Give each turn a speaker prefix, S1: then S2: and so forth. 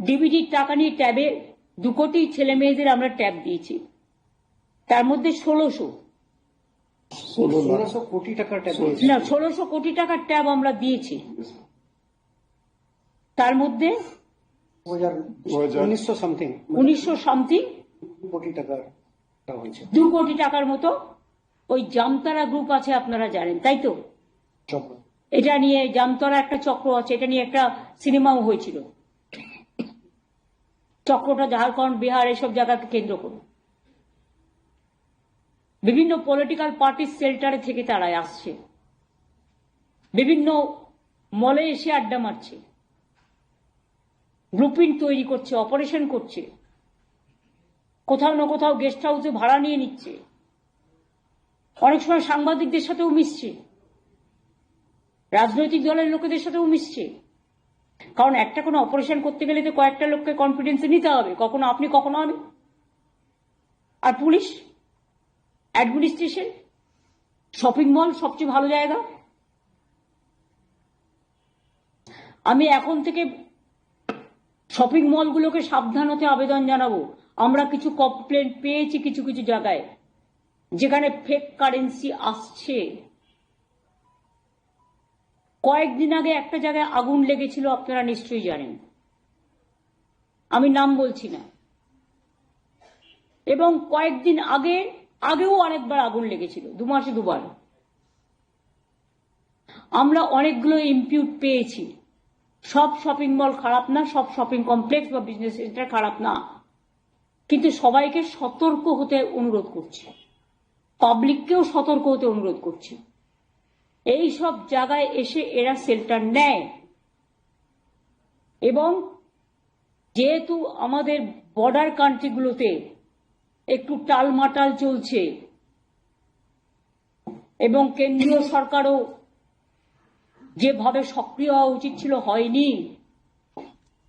S1: ডিবিটির টাকা নিয়ে ট্যাবে দু কোটি ছেলে মেয়েদের আমরা ট্যাব দিয়েছি। তার মধ্যে ষোলোশো।
S2: ষোলোশো কোটি টাকার ট্যাব
S1: না ষোলোশো কোটি টাকার ট্যাব আমরা দিয়েছি। তার মধ্যে
S2: উনিশশো সামথিং
S1: উনিশশো সামথিং
S2: কোটি টাকার
S1: দু কোটি টাকার মতো ওই জামতারা গ্রুপ আছে আপনারা জানেন তাই তো? এটা নিয়ে জামতারা একটা চক্র আছে এটা নিয়ে একটা সিনেমাও হয়েছিল। চক্রটা ঝাড়খণ্ড, বিহার এসব জায়গাকে কেন্দ্র করে বিভিন্ন পলিটিক্যাল পার্টির সেল্টারে থেকে তারা আসছে। বিভিন্ন মলে এসে আড্ডা মারছে। গ্রুপিং তৈরি করছে অপারেশন করছে। কোথাও না কোথাও গেস্ট হাউসে ভাড়া নিয়ে নিচ্ছে। অনেক সময় সাংবাদিকদের সাথেও মিশছে। রাজনৈতিক দলের লোকেদের সাথেও মিশছে। কারণ একটা কোনো অপারেশন করতে গেলে তো কয়েকটা লোককে কনফিডেন্সে নিতে হবে। কখনো আপনি, কখনো আমি। আর পুলিশ? অ্যাডমিনিস্ট্রেশন শপিং মল সবচেয়ে ভালো জায়গা? আমি এখন থেকে শপিং মলগুলোকে সাবধান হতে আবেদন জানাব। আমরা কিছু কমপ্লেন পেয়েছি কিছু কিছু জায়গায়। যেখানে ফেক কারেন্সি আসছে। কয়েকদিন আগে একটা জায়গায় আগুন লেগেছিল, আপনারা নিশ্চয়ই জানেন। আমি নাম বলছি না। এবং কয়েকদিন আগে, আগেও অনেকবার আগুন লেগেছিল, দু মাসে দুবার। আমরা অনেকগুলো ইম্পিউট পেয়েছি। সব শপিং মল খারাপ না, সব শপিং কমপ্লেক্স বা বিজনেস সেন্টার খারাপ না। কিন্তু সবাইকে সতর্ক হতে অনুরোধ করছি। পাবলিককেও সতর্ক হতে অনুরোধ করছি। এই সব জায়গায় এসে এরা শেল্টার নেয়। এবং যেহেতু আমাদের বর্ডার কান্ট্রিগুলোতে একটু টালমাটাল চলছে, এবং কেন্দ্রীয় সরকারও যেভাবে সক্রিয় হওয়া উচিত ছিল, হয়নি।